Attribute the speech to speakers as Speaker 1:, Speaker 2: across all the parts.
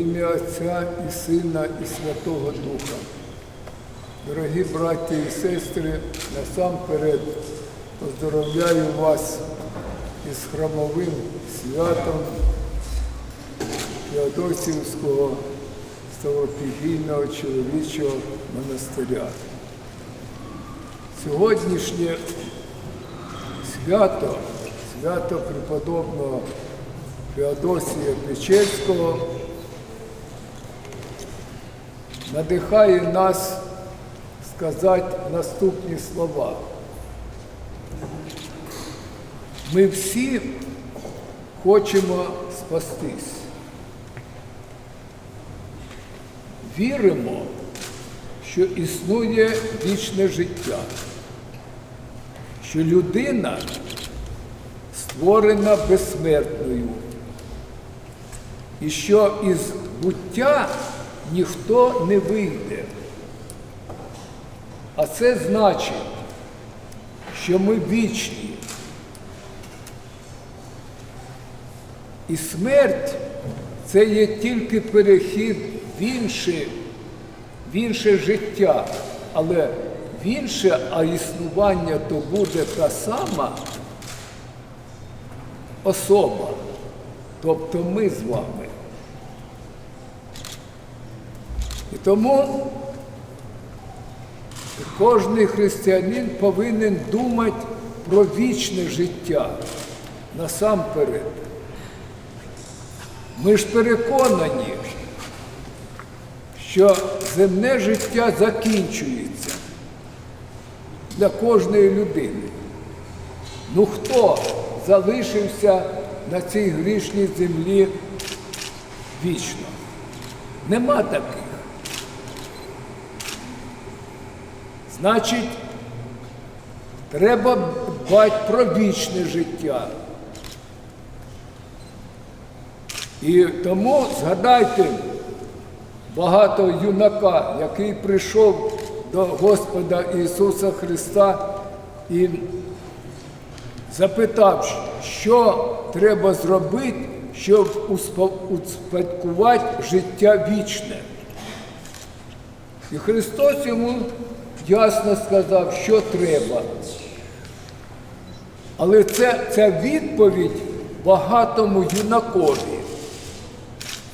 Speaker 1: ім'я Отця і Сина, і Святого Духа. Дорогі браті і сестри, насамперед поздоровляю вас із храмовим святом Феодосівського Ставропігійного чоловічого монастиря. Сьогоднішнє свято, свято преподобного Феодосія Печерського надихає нас сказати наступні слова. Ми всі хочемо спастись. Віримо, що існує вічне життя, що людина створена безсмертною, і що із буття ніхто не вийде. А це значить, що ми вічні. І смерть це є тільки перехід в інше, в інше життя, але в інше, а існування то буде та сама особа, тобто ми з вами. І тому кожен християнин повинен думати про вічне життя насамперед. Ми ж переконані, що земне життя закінчується для кожної людини. Ну хто залишився на цій грішній землі вічно? Нема таких. Значить, треба дбати про вічне життя. І тому згадайте багато юнака, який прийшов до Господа Ісуса Христа і запитав, що треба зробити, щоб успадкувати життя вічне. І Христос йому ясно сказав, що треба. Але це, ця відповідь багатому юнакові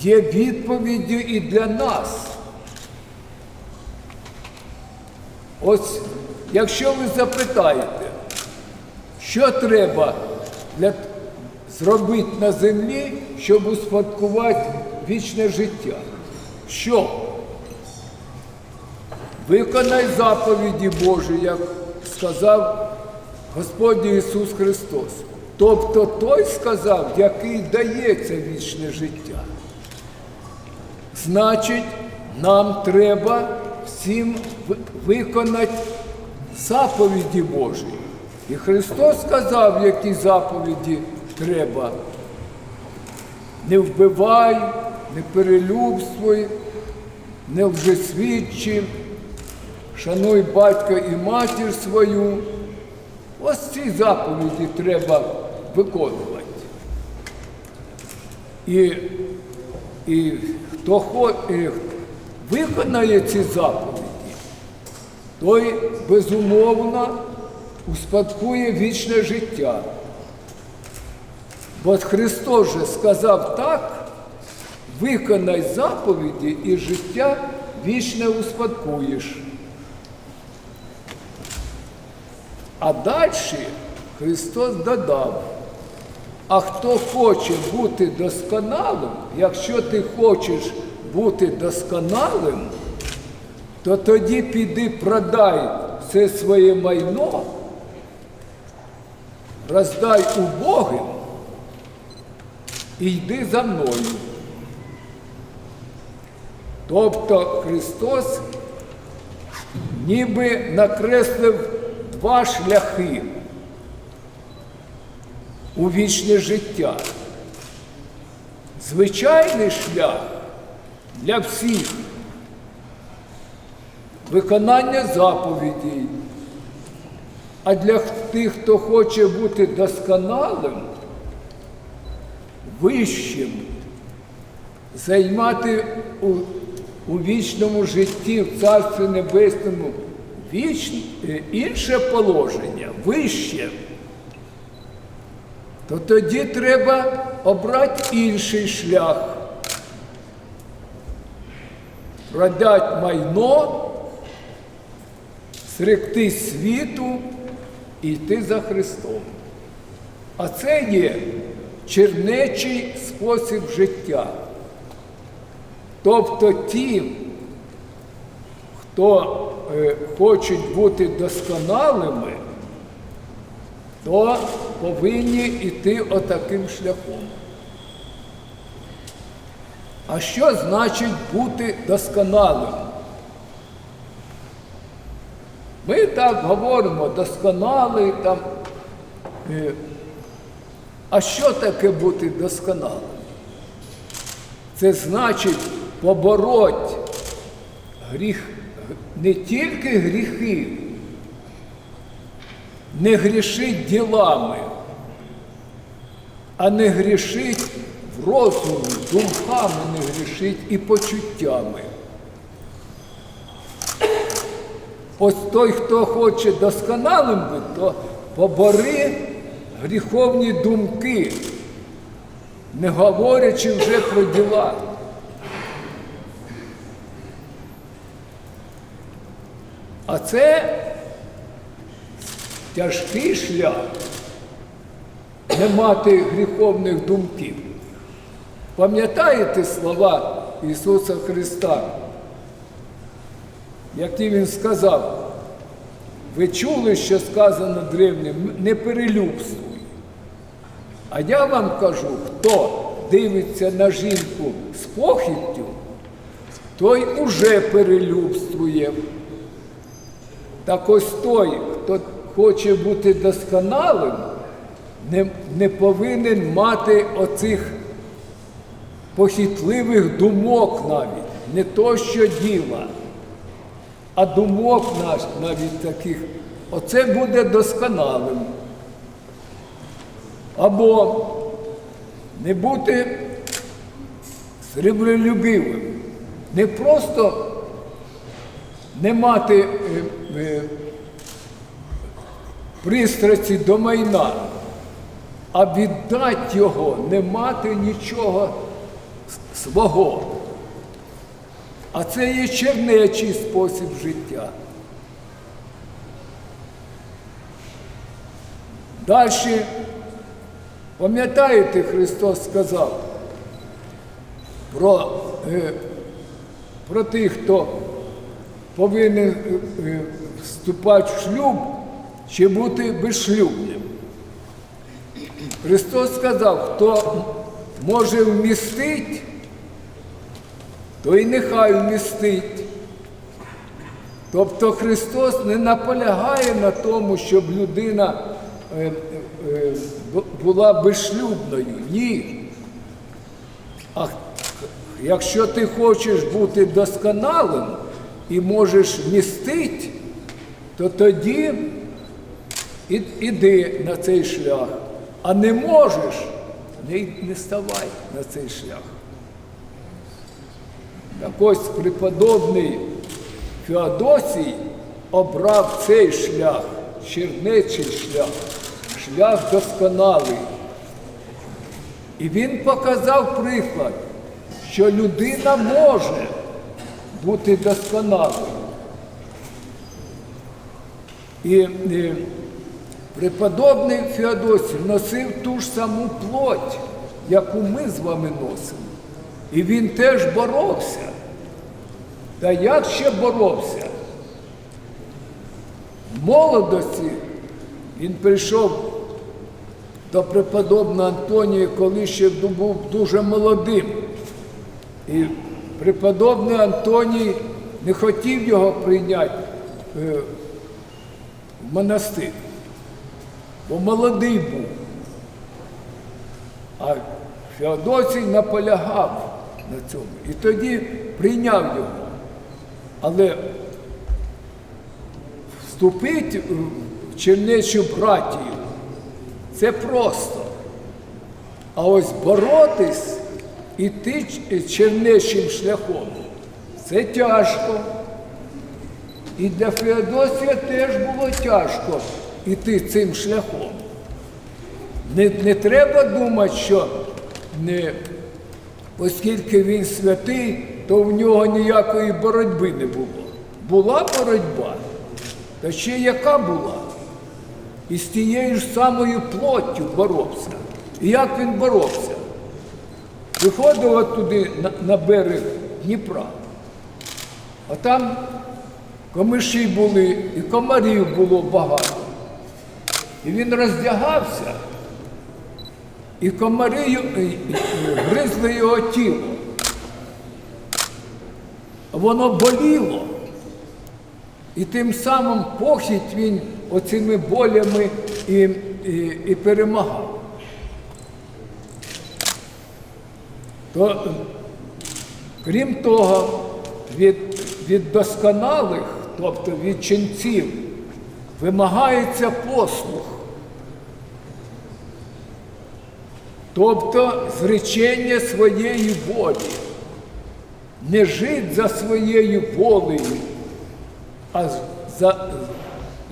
Speaker 1: є відповіддю і для нас. Ось, якщо ви запитаєте, що треба для, зробити на землі, щоб успадкувати вічне життя? Що? Виконай заповіді Божі, як сказав Господь Ісус Христос. Тобто Той сказав, який дається вічне життя. Значить, нам треба всім виконати заповіді Божі. І Христос сказав, які заповіді треба. Не вбивай, не перелюбствуй, не лжесвідчи, шануй батька і матір свою. Ось ці заповіді треба виконувати. І, і хто і виконає ці заповіді, той безумовно успадкує вічне життя. Бо Христос же сказав так, виконай заповіді і життя вічне успадкуєш. А далі Христос додав, а хто хоче бути досконалим, якщо ти хочеш бути досконалим, то тоді піди продай все своє майно, роздай убогим і йди за мною. Тобто Христос ніби накреслив два шляхи у вічне життя. Звичайний шлях для всіх виконання заповідей, а для тих, хто хоче бути досконалим, вищим, займати у, у вічному житті, в Царстві Небесному віч, е, інше положення, вище, то тоді треба обрати інший шлях. Продать майно, зректись світу і йти за Христом. А це є чернечий спосіб життя. Тобто ті, хто хочуть бути досконалими, то повинні йти отаким шляхом. А що значить бути досконалим? Ми так говоримо, досконалий там. е, А що таке бути досконалим? Це значить побороть гріх, не тільки гріхи, не грішить ділами, а не грішить в розумі, думками не грішить і почуттями. Ось той, хто хоче досконалим бути, то побори гріховні думки, не говорячи вже про діла. А це тяжкий шлях не мати гріховних думків. Пам'ятаєте слова Ісуса Христа, які Він сказав, ви чули, що сказано древнім, не перелюбствуй. А я вам кажу, хто дивиться на жінку з похиттю, той уже перелюбствує. Так ось той, хто хоче бути досконалим, не, не повинен мати оцих похитливих думок навіть, не то що діла, а думок наш навіть таких. Оце буде досконалим. Або не бути сріблолюбивим, не просто не мати е, пристрасті до майна, а віддати його, не мати нічого свого. А це є чернечий спосіб життя. Далі, пам'ятаєте, Христос сказав про, е, про тих, хто повинен е, вступати в шлюб чи бути безшлюбним. Христос сказав, хто може вмістити, то і нехай вмістить. Хто Христос не наполягає на тому, щоб людина е, е, бу- була безшлюбною. Ні. А якщо ти хочеш бути досконалим і можеш вмістити, то тоді і- іди на цей шлях. А не можеш, не, не ставай на цей шлях. Так ось преподобний Феодосій обрав цей шлях, чернечий шлях, шлях досконалий. І він показав приклад, що людина може бути досконалою. І, е, преподобний Феодосій носив ту ж саму плоть, яку ми з вами носимо. І він теж боровся. Та як ще боровся? В молодості він прийшов до преподобного Антонія, коли ще був дуже молодим. І преподобний Антоній не хотів його прийняти е, в монастир, бо молодий був. А Феодосій наполягав на цьому. І тоді прийняв його. Але вступити в чернечу братію це просто. А ось боротись іти ч- чернечим шляхом. Це тяжко. І для Феодосія теж було тяжко іти цим шляхом. Не, не треба думати, що не, оскільки він святий, то в нього ніякої боротьби не було. Була боротьба, та ще яка була? І з тією ж самою плоттю боровся. І як він боровся? Виходив от туди на, на берег Дніпра, а там комиші були, і комарів було багато. І він роздягався, і комари гризли його тіло. Воно боліло. І тим самим похідь він оцими болями і, і, і перемагав. То, крім того, від, від досконалих, тобто від ченців, вимагається послух. Тобто зречення своєї волі. Не жить за своєю волею, а за,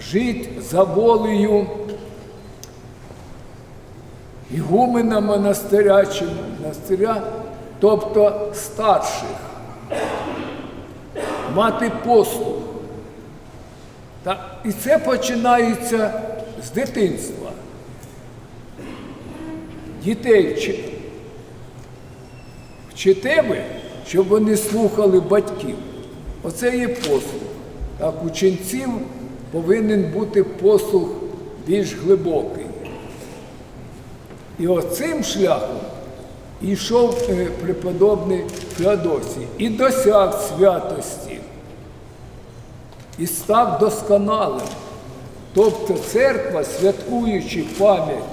Speaker 1: жить за волею ігумена монастиря чи монастиря, тобто старших, мати послуг. І це починається з дитинства. Дітей вчи- вчите ви, щоб вони слухали батьків. Оце є послуг. Так, у ченців повинен бути послуг більш глибокий. І оцим шляхом йшов е, преподобний Феодосій і досяг святості, і став досконалим. Тобто церква, святкуючи пам'ять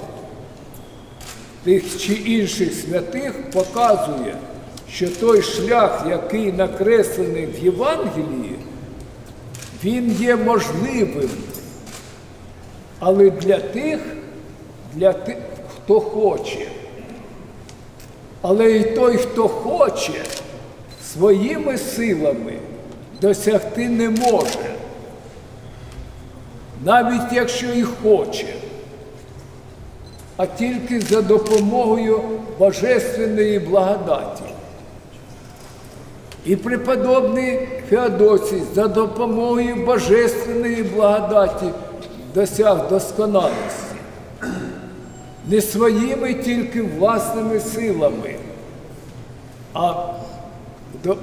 Speaker 1: тих чи інших святих, показує, що той шлях, який накреслений в Євангелії, він є можливим. Але для тих, для тих, хто хоче. Але і той, хто хоче, своїми силами досягти не може. Навіть якщо і хоче, а тільки за допомогою Божественної благодаті. І преподобний Феодосій за допомогою Божественної благодаті досяг досконалості. Не своїми тільки власними силами, а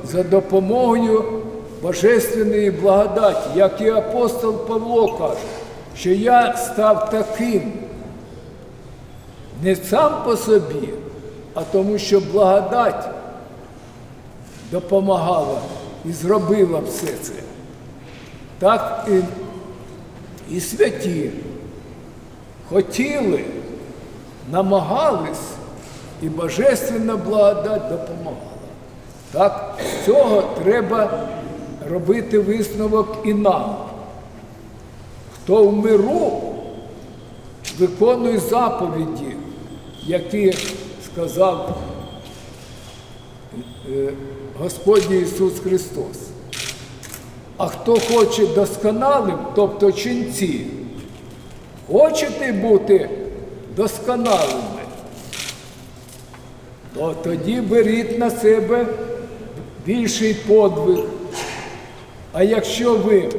Speaker 1: за допомогою Божественної благодаті, як і апостол Павло каже, що я став таким не сам по собі, а тому, що благодать допомагала і зробила все це. Так і, і святі хотіли, намагались, і Божественна благодать допомагала. Так, з цього треба робити висновок і нам. Хто в миру виконує заповіді, які сказав е, Господь Ісус Христос. А хто хоче досконалим, тобто ченці, хочете бути досконалими, то тоді беріть на себе більший подвиг. А якщо ви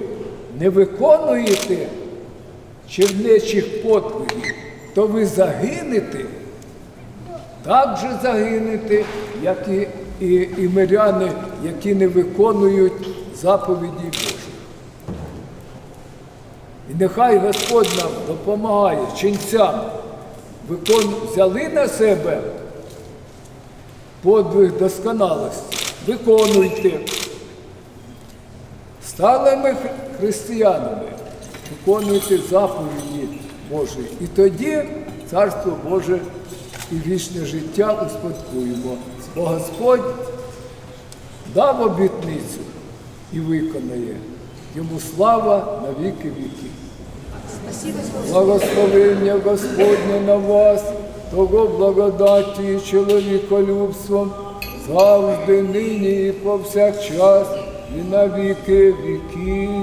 Speaker 1: не виконуєте чернечих подвигів, то ви загинете, так же загинете, як і, і, і миряни, які не виконують заповіді Божі. І нехай Господь нам допомагає ченцям, викон... взяли на себе подвиг досконалості, виконуйте. Стали ми християнами, виконуйте заповіді Божі. І тоді Царство Боже і вічне життя успадкуємо. Бо Господь дав обітницю і виконає. Йому слава на віки віків. Благословення Господне на вас, того благодаті і чоловіколюбством, завжди, нині і повсякчас, і на віки віків.